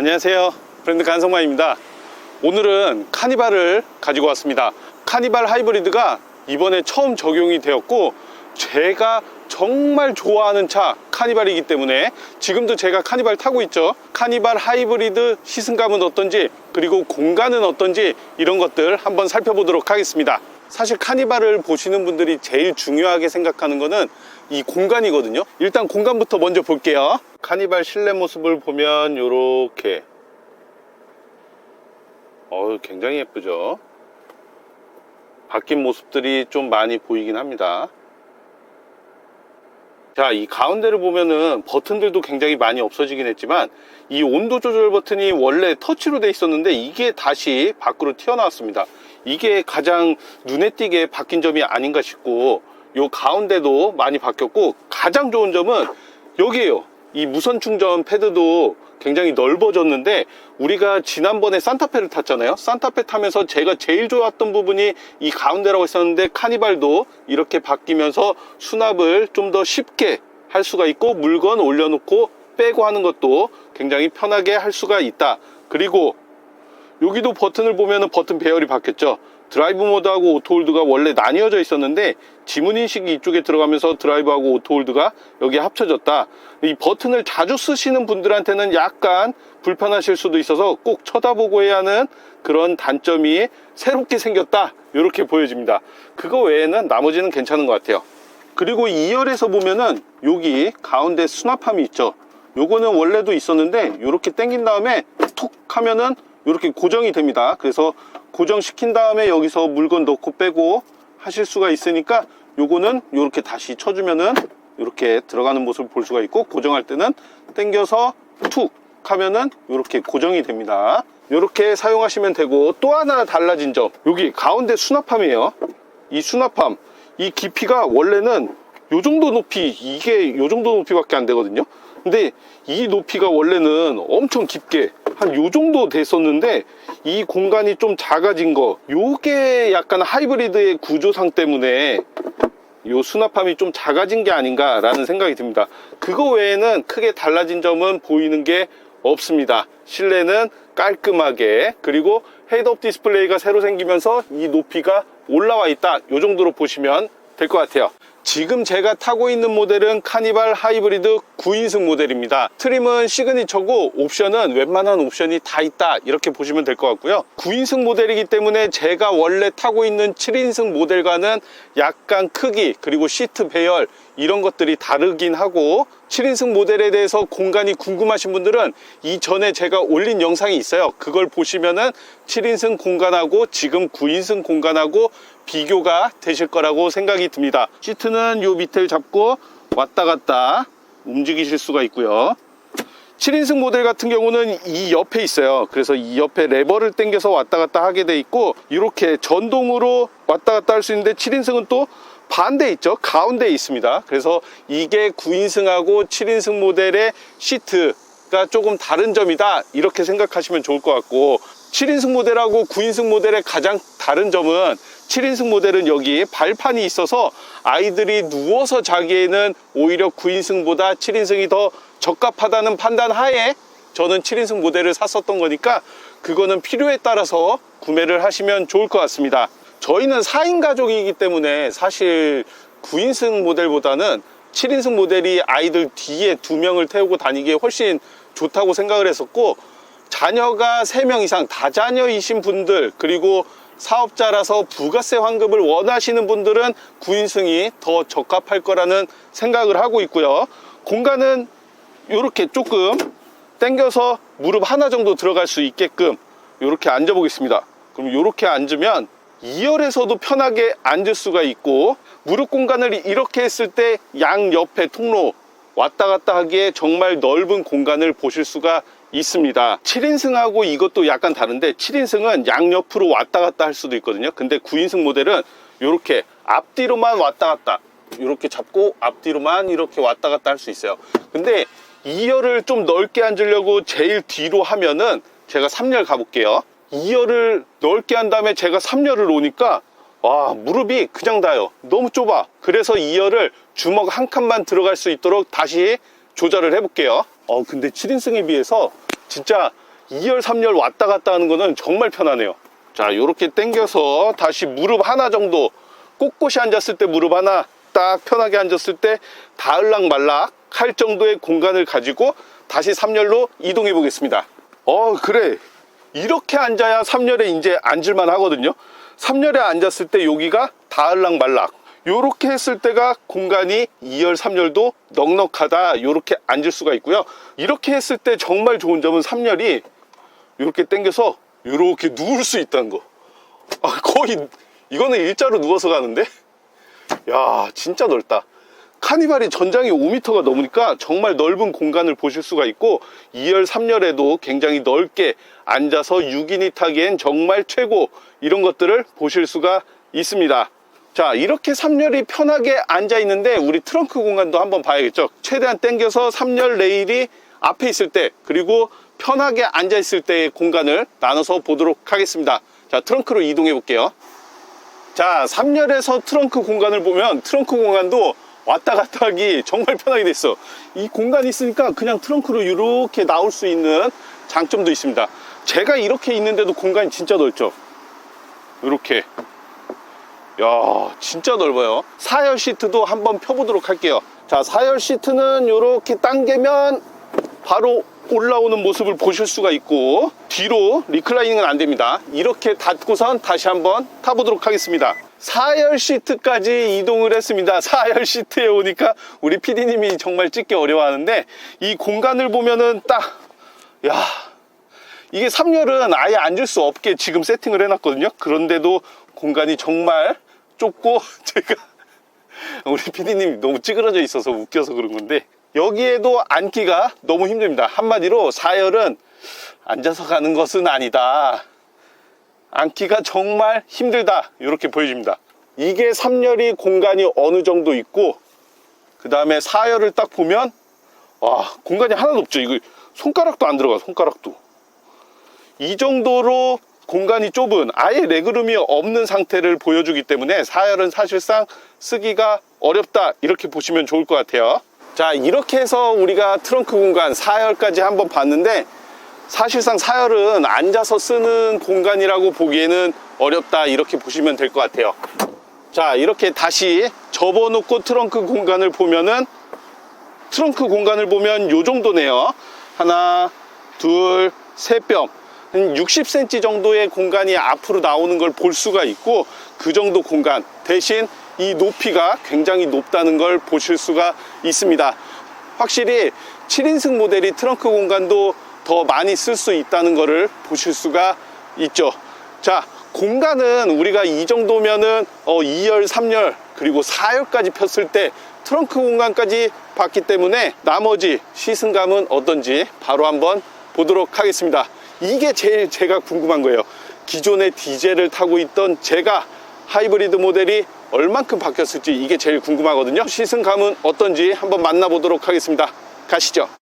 안녕하세요. 브랜드 간성만입니다. 오늘은 카니발을 가지고 왔습니다. 카니발 하이브리드가 이번에 처음 적용이 되었고, 제가 정말 좋아하는 차 카니발이기 때문에 지금도 제가 카니발 타고 있죠. 카니발 하이브리드 시승감은 어떤지, 그리고 공간은 어떤지 이런 것들 한번 살펴보도록 하겠습니다. 사실 카니발을 보시는 분들이 제일 중요하게 생각하는 거는 이 공간이거든요. 일단 공간부터 먼저 볼게요. 카니발 실내 모습을 보면 이렇게 어 굉장히 예쁘죠. 바뀐 모습들이 좀 많이 보이긴 합니다. 자, 이 가운데를 보면은 버튼들도 굉장히 많이 없어지긴 했지만 이 온도 조절 버튼이 원래 터치로 돼 있었는데 이게 다시 밖으로 튀어나왔습니다. 이게 가장 눈에 띄게 바뀐 점이 아닌가 싶고 요 가운데도 많이 바뀌었고 가장 좋은 점은 여기에요. 이 무선 충전 패드도 굉장히 넓어졌는데 우리가 지난번에 산타페를 탔잖아요. 산타페 타면서 제가 제일 좋았던 부분이 이 가운데라고 했었는데 카니발도 이렇게 바뀌면서 수납을 좀 더 쉽게 할 수가 있고 물건 올려놓고 빼고 하는 것도 굉장히 편하게 할 수가 있다. 그리고 여기도 버튼을 보면은 버튼 배열이 바뀌었죠. 드라이브 모드하고 오토홀드가 원래 나뉘어져 있었는데 지문 인식이 이쪽에 들어가면서 드라이브하고 오토홀드가 여기에 합쳐졌다. 이 버튼을 자주 쓰시는 분들한테는 약간 불편하실 수도 있어서 꼭 쳐다보고 해야 하는 그런 단점이 새롭게 생겼다. 이렇게 보여집니다. 그거 외에는 나머지는 괜찮은 것 같아요. 그리고 2열에서 보면은 여기 가운데 수납함이 있죠. 요거는 원래도 있었는데 이렇게 당긴 다음에 툭 하면은 이렇게 고정이 됩니다. 그래서 고정시킨 다음에 여기서 물건 넣고 빼고 하실 수가 있으니까 요거는 이렇게 다시 쳐주면은 이렇게 들어가는 모습을 볼 수가 있고 고정할 때는 당겨서 툭 하면은 이렇게 고정이 됩니다. 이렇게 사용하시면 되고 또 하나 달라진 점 여기 가운데 수납함이에요. 이 수납함 이 깊이가 원래는 요 정도 높이 이게 요 정도 높이밖에 안 되거든요. 근데 이 높이가 원래는 엄청 깊게 한 요 정도 됐었는데 이 공간이 좀 작아진 거 요게 약간 하이브리드의 구조상 때문에 요 수납함이 좀 작아진 게 아닌가라는 생각이 듭니다. 그거 외에는 크게 달라진 점은 보이는 게 없습니다. 실내는 깔끔하게 그리고 헤드업 디스플레이가 새로 생기면서 이 높이가 올라와 있다. 요 정도로 보시면 될 것 같아요. 지금 제가 타고 있는 모델은 카니발 하이브리드 9인승 모델입니다. 트림은 시그니처고 옵션은 웬만한 옵션이 다 있다 이렇게 보시면 될 것 같고요. 9인승 모델이기 때문에 제가 원래 타고 있는 7인승 모델과는 약간 크기 그리고 시트 배열 이런 것들이 다르긴 하고 7인승 모델에 대해서 공간이 궁금하신 분들은 이전에 제가 올린 영상이 있어요. 그걸 보시면은 7인승 공간하고 지금 9인승 공간하고 비교가 되실 거라고 생각이 듭니다. 시트는 요 밑을 잡고 왔다 갔다 움직이실 수가 있고요. 7인승 모델 같은 경우는 이 옆에 있어요. 그래서 이 옆에 레버를 당겨서 왔다 갔다 하게 돼 있고 이렇게 전동으로 왔다 갔다 할 수 있는데 7인승은 또 반대 있죠. 가운데 있습니다. 그래서 이게 9인승하고 7인승 모델의 시트 가 조금 다른 점이다. 이렇게 생각하시면 좋을 것 같고 7인승 모델하고 9인승 모델의 가장 다른 점은 7인승 모델은 여기 발판이 있어서 아이들이 누워서 자기에는 오히려 9인승보다 7인승이 더 적합하다는 판단 하에 저는 7인승 모델을 샀었던 거니까 그거는 필요에 따라서 구매를 하시면 좋을 것 같습니다. 저희는 4인 가족이기 때문에 사실 9인승 모델보다는 7인승 모델이 아이들 뒤에 두 명을 태우고 다니기에 훨씬 좋다고 생각을 했었고 자녀가 3명 이상 다자녀이신 분들 그리고 사업자라서 부가세 환급을 원하시는 분들은 9인승이 더 적합할 거라는 생각을 하고 있고요. 공간은 이렇게 조금 당겨서 무릎 하나 정도 들어갈 수 있게끔 이렇게 앉아 보겠습니다. 그럼 이렇게 앉으면 2열에서도 편하게 앉을 수가 있고 무릎 공간을 이렇게 했을 때 양 옆에 통로 왔다 갔다 하기에 정말 넓은 공간을 보실 수가 있습니다. 7인승하고 이것도 약간 다른데 7인승은 양옆으로 왔다 갔다 할 수도 있거든요. 근데 9인승 모델은 이렇게 앞뒤로만 왔다 갔다 이렇게 잡고 앞뒤로만 이렇게 왔다 갔다 할 수 있어요. 근데 2열을 좀 넓게 앉으려고 제일 뒤로 하면은 제가 3열 가볼게요. 2열을 넓게 한 다음에 제가 3열을 오니까 와 무릎이 그냥 닿아요 너무 좁아 그래서 2열을 주먹 한 칸만 들어갈 수 있도록 다시 조절을 해 볼게요 어 근데 7인승에 비해서 진짜 2열, 3열 왔다 갔다 하는 거는 정말 편하네요. 자, 요렇게 당겨서 다시 무릎 하나 정도 꼿꼿이 앉았을 때 무릎 하나 딱 편하게 앉았을 때 다을락 말락 할 정도의 공간을 가지고 다시 3열로 이동해 보겠습니다. 어, 그래. 이렇게 앉아야 3열에 이제 앉을만 하거든요. 3열에 앉았을 때 여기가 다을락 말락. 요렇게 했을 때가 공간이 2열, 3열도 넉넉하다. 요렇게 앉을 수가 있고요. 이렇게 했을 때 정말 좋은 점은 3열이 이렇게 당겨서 이렇게 누울 수 있다는 거. 아, 거의 이거는 일자로 누워서 가는데. 야, 진짜 넓다. 카니발이 전장이 5m가 넘으니까 정말 넓은 공간을 보실 수가 있고 2열, 3열에도 굉장히 넓게 앉아서 6인이 타기엔 정말 최고 이런 것들을 보실 수가 있습니다. 자, 이렇게 3열이 편하게 앉아 있는데 우리 트렁크 공간도 한번 봐야겠죠. 최대한 당겨서 3열 레일이 앞에 있을 때 그리고 편하게 앉아 있을 때의 공간을 나눠서 보도록 하겠습니다. 자, 트렁크로 이동해 볼게요. 자, 3열에서 트렁크 공간을 보면 트렁크 공간도 왔다 갔다 하기 정말 편하게 돼 있어. 이 공간이 있으니까 그냥 트렁크로 이렇게 나올 수 있는 장점도 있습니다. 제가 이렇게 있는데도 공간이 진짜 넓죠. 이렇게. 야, 진짜 넓어요. 4열 시트도 한번 펴보도록 할게요. 자, 4열 시트는 이렇게 당기면 바로 올라오는 모습을 보실 수가 있고 뒤로 리클라이닝은 안 됩니다. 이렇게 닫고선 다시 한번 타보도록 하겠습니다. 4열 시트까지 이동을 했습니다. 4열 시트에 오니까 우리 PD님이 정말 찍기 어려워하는데 이 공간을 보면은 딱, 야, 이게 3열은 아예 앉을 수 없게 지금 세팅을 해놨거든요. 그런데도 공간이 정말 좁고 제가 우리 PD님이 너무 찌그러져 있어서 웃겨서 그런 건데 여기에도 앉기가 너무 힘듭니다. 한마디로 4열은 앉아서 가는 것은 아니다. 앉기가 정말 힘들다. 이렇게 보여집니다. 이게 3열이 공간이 어느 정도 있고 그 다음에 4열을 딱 보면 와 공간이 하나도 없죠. 이거 손가락도 안 들어가 손가락도. 이 정도로 공간이 좁은 아예 레그룸이 없는 상태를 보여주기 때문에 4열은 사실상 쓰기가 어렵다. 이렇게 보시면 좋을 것 같아요. 자 이렇게 해서 우리가 트렁크 공간 4열까지 한번 봤는데 사실상 4열은 앉아서 쓰는 공간이라고 보기에는 어렵다. 이렇게 보시면 될 것 같아요. 자 이렇게 다시 접어놓고 트렁크 공간을 보면은 트렁크 공간을 보면 요 정도네요. 하나 둘 세 뼘 한 60cm 정도의 공간이 앞으로 나오는 걸 볼 수가 있고 그 정도 공간 대신 이 높이가 굉장히 높다는 걸 보실 수가 있습니다. 확실히 7인승 모델이 트렁크 공간도 더 많이 쓸 수 있다는 것을 보실 수가 있죠. 자 공간은 우리가 이 정도면은 어 2열 3열 그리고 4열까지 폈을 때 트렁크 공간까지 봤기 때문에 나머지 시승감은 어떤지 바로 한번 보도록 하겠습니다 이게 제일 제가 궁금한 거예요. 기존의 디젤을 타고 있던 제가 하이브리드 모델이 얼만큼 바뀌었을지 이게 제일 궁금하거든요. 시승감은 어떤지 한번 만나보도록 하겠습니다. 가시죠